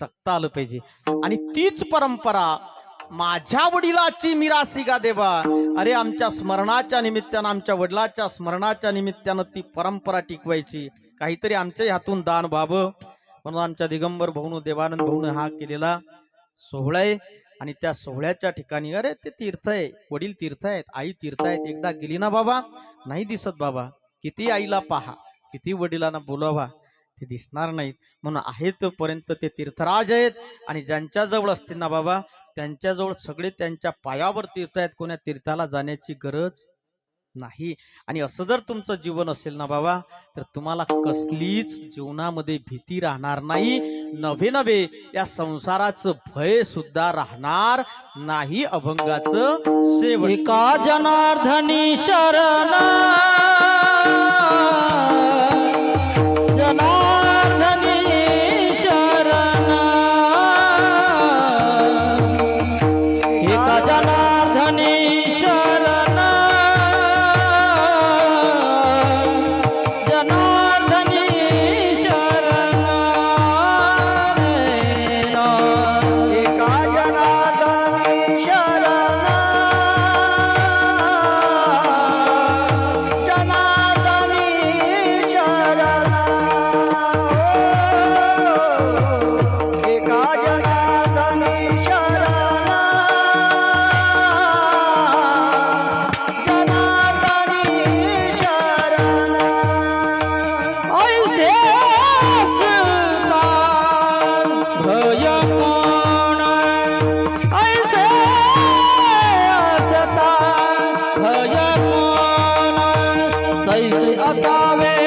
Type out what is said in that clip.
जगता आलं पाहिजे. आणि तीच परंपरा माझ्या वडिलाची मिरासी गा देवा. अरे आमच्या स्मरणाच्या निमित्तानं आमच्या वडिलाच्या स्मरणाच्या निमित्तानं ती परंपरा टिकवायची. काहीतरी आमच्या हातून दान व्हावं. म्हणून आमच्या दिगंबर भाऊन देवानंद भाऊन हा केलेला सोहळा आहे. आणि त्या सोहळ्याच्या ठिकाणी अरे ते तीर्थ आहे. वडील तीर्थ आहेत आई तीर्थ आहेत. एकदा गेली ना बाबा नाही दिसत बाबा. किती आईला पहा किती वडिलांना बोलावा. ते दिसणार नाहीत. म्हणून आहे तोपर्यंत ते तीर्थराज आहेत. आणि ज्यांच्या जवळ असतील ना बाबा त्यांच्याजवळ सगळे त्यांच्या पायावर तीर्थ आहेत. कोण्या तीर्थाला जाण्याची गरज नाही. आणि असं जर तुमचं जीवन असेल ना बाबा तर तुम्हाला कसलीच जीवनामध्ये भीती राहणार नाही. नवे नवे या संसाराचं भय सुद्धा राहणार नाही अभंगाचं सेवन एका जनार्धनी शरण बचावे